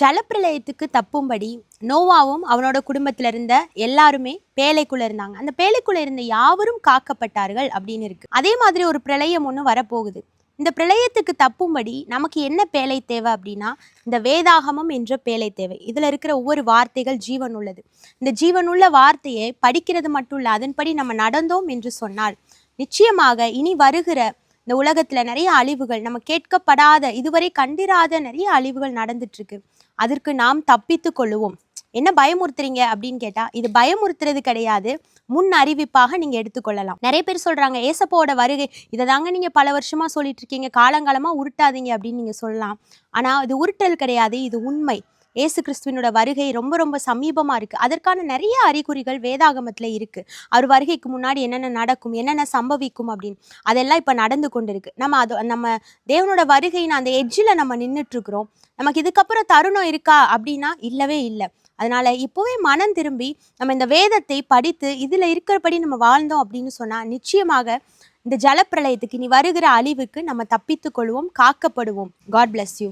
ஜலப்பிரளயத்துக்கு தப்பும்படி நோவாவும் அவனோட குடும்பத்தில் இருந்த எல்லாருமே பேழைக்குள்ள இருந்தாங்க. அந்த பேழைக்குள்ள இருந்த யாவரும் காக்கப்பட்டார்கள் அப்படின்னு இருக்கு. அதே மாதிரி ஒரு பிரளயம் ஒன்று வரப்போகுது. இந்த பிரளயத்துக்கு தப்பும்படி நமக்கு என்ன பேழை தேவை அப்படின்னா இந்த வேதாகமம் என்ற பேழை தேவை. இதில் இருக்கிற ஒவ்வொரு வார்த்தைகள் ஜீவன் உள்ளது. இந்த ஜீவனுள்ள வார்த்தையை படிக்கிறது மட்டும் இல்லை அதன்படி நம்ம நடந்தோம் என்று சொன்னால் நிச்சயமாக இனி வருகிற இந்த உலகத்தில் நிறைய அழிவுகள் நம்ம கேட்கப்படாத இதுவரை கண்டிராத நிறைய அழிவுகள் நடந்துட்டுருக்கு. அதற்கு நாம் தப்பித்து கொள்ளுவோம். என்ன பயமுறுத்துறீங்க அப்படின்னு கேட்டால் இது பயமுறுத்துறது கிடையாது. முன் அறிவிப்பாக நீங்கள் எடுத்துக்கொள்ளலாம் நிறைய பேர் சொல்கிறாங்க ஏசப்போட வருகை இதை தாங்க நீங்கள் பல வருஷமாக சொல்லிட்டு இருக்கீங்க காலங்காலமாக உருட்டாதீங்க அப்படின்னு நீங்கள் சொல்லலாம். ஆனால் இது உருட்டல் கிடையாது இது உண்மை. ஏசு கிறிஸ்துவனோட வருகை ரொம்ப ரொம்ப சமீபமாக இருக்குது அதற்கான நிறைய அறிகுறிகள் வேதாகமத்தில் இருக்குது அவர் வருகைக்கு முன்னாடி என்னென்ன நடக்கும் என்னென்ன சம்பவிக்கும் அப்படின்னு. அதெல்லாம் இப்போ நடந்து கொண்டிருக்கு. நம்ம அது நம்ம தேவனோட வருகையின் அந்த எட்ஜில் நம்ம நின்றுட்டு இருக்கிறோம் நமக்கு இதுக்கப்புறம் தருணம் இருக்கா அப்படின்னா இல்லவே இல்லை. அதனால இப்போவே மனம் திரும்பி நம்ம இந்த வேதத்தை படித்து இதில் இருக்கிறபடி நம்ம வாழ்ந்தோம் அப்படின்னு சொன்னால் நிச்சயமாக இந்த ஜலப்பிரளயத்துக்கு இனி வருகிற அழிவுக்கு நம்ம தப்பித்துக் கொள்வோம் காக்கப்படுவோம். God bless you